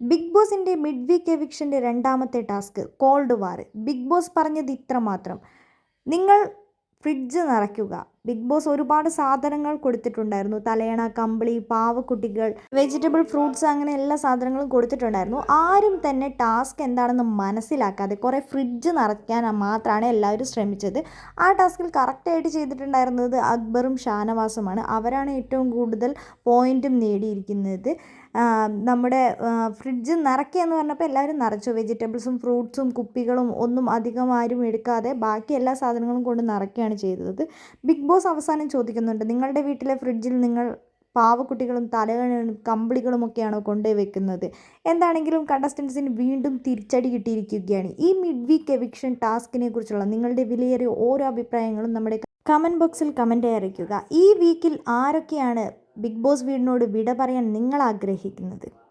Big ബോസിന്റെ mid week എവിക്ഷന്റെ രണ്ടാമത്തെ task cold war. Bigg Boss പറഞ്ഞത് ഇത്ര മാത്രം നിങ്ങൾ ഫ്രിഡ്ജ് നിറയ്ക്കുക. ബിഗ് ബോസ് ഒരുപാട് സാധനങ്ങൾ കൊടുത്തിട്ടുണ്ടായിരുന്നു. തലയണ കമ്പിളി പാവക്കുട്ടികൾ വെജിറ്റബിൾ ഫ്രൂട്ട്സ് അങ്ങനെ എല്ലാ സാധനങ്ങളും കൊടുത്തിട്ടുണ്ടായിരുന്നു. ആരും തന്നെ ടാസ്ക് എന്താണെന്ന് മനസ്സിലാക്കാതെ കുറേ ഫ്രിഡ്ജ് നിറയ്ക്കാൻ മാത്രമാണ് എല്ലാവരും ശ്രമിച്ചത്. ആ ടാസ്കിൽ കറക്റ്റായിട്ട് ചെയ്തിട്ടുണ്ടായിരുന്നത് അക്ബറും ഷാനവാസുമാണ്. അവരാണ് ഏറ്റവും കൂടുതൽ പോയിന്റും നേടിയിരിക്കുന്നത്. നമ്മുടെ ഫ്രിഡ്ജ് നിറയ്ക്കുക എന്ന് പറഞ്ഞപ്പോൾ എല്ലാവരും നിറച്ചു. വെജിറ്റബിൾസും ഫ്രൂട്ട്സും കുപ്പികളും ഒന്നും അധികം ആരും എടുക്കാതെ ബാക്കി എല്ലാ സാധനങ്ങളും കൊണ്ട് നിറയ്ക്കുകയാണ് ചെയ്തത്. ബിഗ് ബോസ് അവസാനം ചോദിക്കുന്നുണ്ട് നിങ്ങളുടെ വീട്ടിലെ ഫ്രിഡ്ജിൽ നിങ്ങൾ പാവക്കുട്ടികളും തലകളും കമ്പിളികളും ഒക്കെയാണോ കൊണ്ടുപോയി വെക്കുന്നത്? എന്താണെങ്കിലും കണ്ടസ്റ്റൻസിന് വീണ്ടും തിരിച്ചടി കിട്ടിയിരിക്കുകയാണ്. ഈ മിഡ് വീക്ക് എവിക്ഷൻ ടാസ്കിനെ കുറിച്ചുള്ള നിങ്ങളുടെ വിലയേറിയ ഓരോ അഭിപ്രായങ്ങളും നമ്മുടെ കമന്റ് ബോക്സിൽ കമന്റ് അറിയിക്കുക. ഈ വീക്കിൽ ആരൊക്കെയാണ് ബിഗ് ബോസ് വീടിനോട് വിട പറയാൻ നിങ്ങൾ ആഗ്രഹിക്കുന്നത്?